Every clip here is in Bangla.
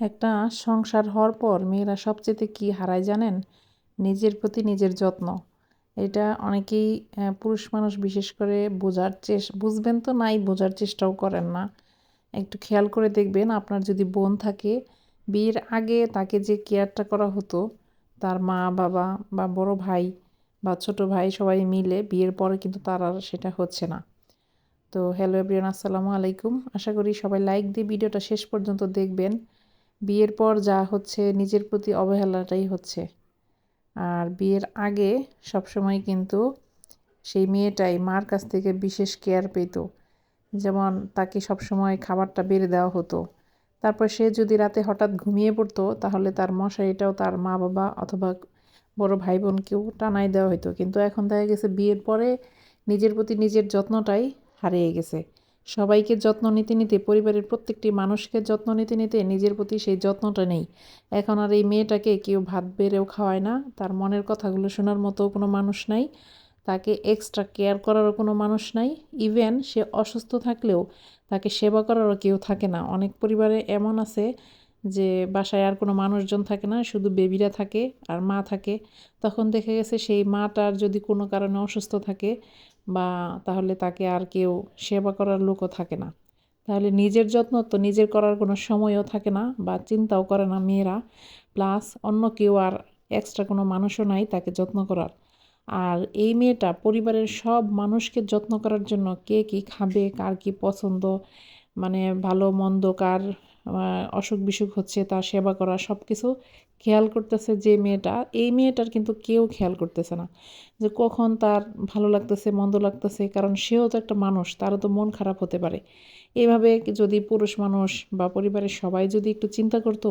একটা সংসার হওয়ার পর মেয়েরা সবচেয়ে কি হারায় জানেন? নিজের প্রতি নিজের যত্ন। এটা অনেকেই পুরুষ মানুষ বিশেষ করে বোঝার চেষ্টা বুঝবেন তো নাই, বোঝার চেষ্টাও করেন না। একটু খেয়াল করে দেখবেন, আপনার যদি বোন থাকে, বিয়ের আগে তাকে যে কেয়ারটা করা হতো, তার মা, বাবা বা বড় ভাই বা ছোট ভাই সবাই মিলে বিয়ের পরে কিন্তু তার আর সেটা হচ্ছে না। তো, হ্যালো এভরিওয়ান, আসসালামু আলাইকুম। আশা করি সবাই লাইক দিয়ে ভিডিওটা শেষ পর্যন্ত দেখবেন। বিয়ের পর যা হচ্ছে, নিজের প্রতি অবহেলাটাই হচ্ছে। আর বিয়ের আগে সবসময় কিন্তু সেই মেয়েটাই মার কাছ থেকে বিশেষ কেয়ার পেত। যেমন তাকে সবসময় খাবারটা বেড়ে দেওয়া হতো। তারপর সে যদি রাতে হঠাৎ ঘুমিয়ে পড়তো, তাহলে তার মশারিটাও তার মা বাবা অথবা বড় ভাই বোনকেও টানাই দেওয়া হতো কিন্তু এখন দেখা গেছে বিয়ের পরে নিজের প্রতি নিজের যত্নটাই হারিয়ে গেছে। সবাইকে যত্ন নিতে নিতে, পরিবারের প্রত্যেকটি মানুষকে যত্ন নিতে নিতে নিজের প্রতি সেই যত্নটা নেই। এখন আর এই মেয়েটাকে কেউ ভাত বেড়েও খাওয়ায় না, তার মনের কথাগুলো শোনার মতো কোনো মানুষ নাই, তাকে এক্সট্রা কেয়ার করারও কোনো মানুষ নাই ইভেন সে অসুস্থ থাকলেও তাকে সেবা করারও কেউ থাকে না। অনেক পরিবারে এমন আছে যে বাসায় আর কোনো মানুষজন থাকে না, শুধু বেবিরা থাকে আর মা থাকে, তখন দেখে গেছে সেই মাটার যদি কোনো কারণে অসুস্থ থাকে বা তাহলে তাকে আর কেউ সেবা করার লোকও থাকে না। তাহলে নিজের যত্ন তো নিজের করার কোনো সময়ও থাকে না বা চিন্তাও করে না মেয়েরা। প্লাস অন্য কেউ আর এক্সট্রা কোনো মানুষও নাই তাকে যত্ন করার। আর এই মেয়েটা পরিবারের সব মানুষকে যত্ন করার জন্য কে কী খাবে, কার কি পছন্দ মানে ভালো, মন্দ, কার অসুখ বিসুখ হচ্ছে, তার সেবা করা সব কিছু খেয়াল করতেছে যে মেয়েটা, এই মেয়েটার কিন্তু কেউ খেয়াল করতেছে না যে কখন তার ভালো লাগতেছে, মন্দ লাগতেছে, কারণ সেও তো একটা মানুষ, তারও তো মন খারাপ হতে পারে। এইভাবে যদি পুরুষ মানুষ বা পরিবারের সবাই যদি একটু চিন্তা করতো,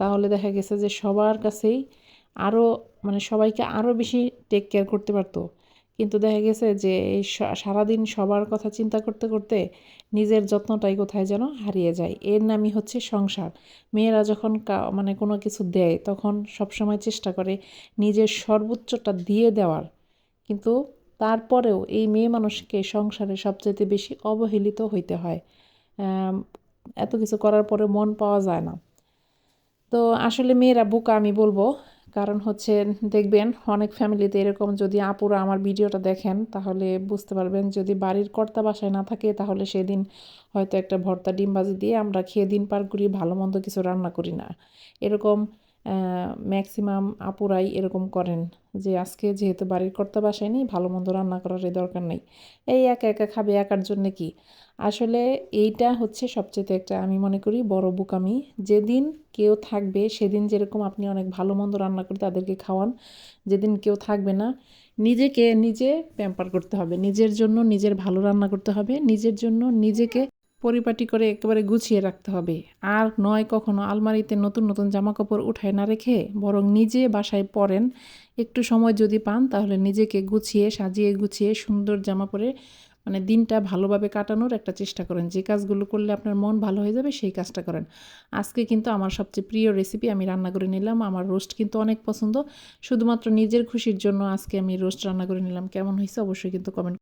তাহলে দেখা গেছে যে সবার কাছেই আরও মানে সবাইকে আরও বেশি টেক কেয়ার করতে পারতো। কিন্তু দেখা গেছে যে এই সারাদিন সবার কথা চিন্তা করতে করতে নিজের যত্নটাই কোথায় যেন হারিয়ে যায়। এর নামই হচ্ছে সংসার। মেয়েরা যখন মানে কোনো কিছু দেয়, তখন সবসময় চেষ্টা করে নিজের সর্বোচ্চটা দিয়ে দেওয়ার। কিন্তু তারপরেও এই মেয়ে মানুষকে সংসারে সবচাইতে বেশি অবহেলিত হইতে হয়। এত কিছু করার পরে মন পাওয়া যায় না। তো আসলে মেয়েরা বোকা আমি বলব। কারণ হচ্ছে দেখবেন অনেক ফ্যামিলিতে এরকম যদি আপুরা আমার ভিডিওটা দেখেন, তাহলে বুঝতে পারবেন যদি বাড়ির কর্তা বাসায় না থাকে, তাহলে সেদিন হয়তো একটা ভর্তা ডিম ডিমবাজি দিয়ে আমরা খেয়ে দিন পার করি, ভালো মন্দ কিছু রান্না করি না। এরকম ম্যাক্সিমাম আপুরাই এরকম করেন যে আজকে যেহেতু বাড়ির কর্তা বাসায় নেই, ভালো মন্দ রান্না করার দরকার নেই। এই একা একা খাবে একার জন্য কি? আসলে এইটা হচ্ছে সবচেয়ে একটা আমি মনে করি বড় বুকামি। যেদিন কেউ থাকবে, সেদিন যেরকম আপনি অনেক ভালো মন্দ রান্না করে তাদেরকে খাওয়ান, যেদিন কেউ থাকবে না, নিজেকে নিজে প্যাম্পার করতে হবে। নিজের জন্য নিজের ভালো রান্না করতে হবে। নিজের জন্য নিজেকে পরিপাটি করে একেবারে গুছিয়ে রাখতে হবে। আর নয়, কখনো আলমারিতে নতুন নতুন জামাকাপড় উঠায় না রেখে বরং নিজে বাসায় পরেন। একটু সময় যদি পান, তাহলে নিজেকে গুছিয়ে, সাজিয়ে গুছিয়ে সুন্দর জামা পরে মানে দিনটা ভালোভাবে কাটানোর একটা চেষ্টা করেন। যে কাজগুলো করলে আপনার মন ভালো হয়ে যাবে, সেই কাজটা করেন। আজকে কিন্তু আমার সবচেয়ে প্রিয় রেসিপি আমি রান্না করে নিলাম। আমার রোস্ট কিন্তু অনেক পছন্দ। শুধুমাত্র নিজের খুশির জন্য আজকে আমি রোস্ট রান্না করে নিলাম। কেমন হয়েছে অবশ্যই কিন্তু কমেন্ট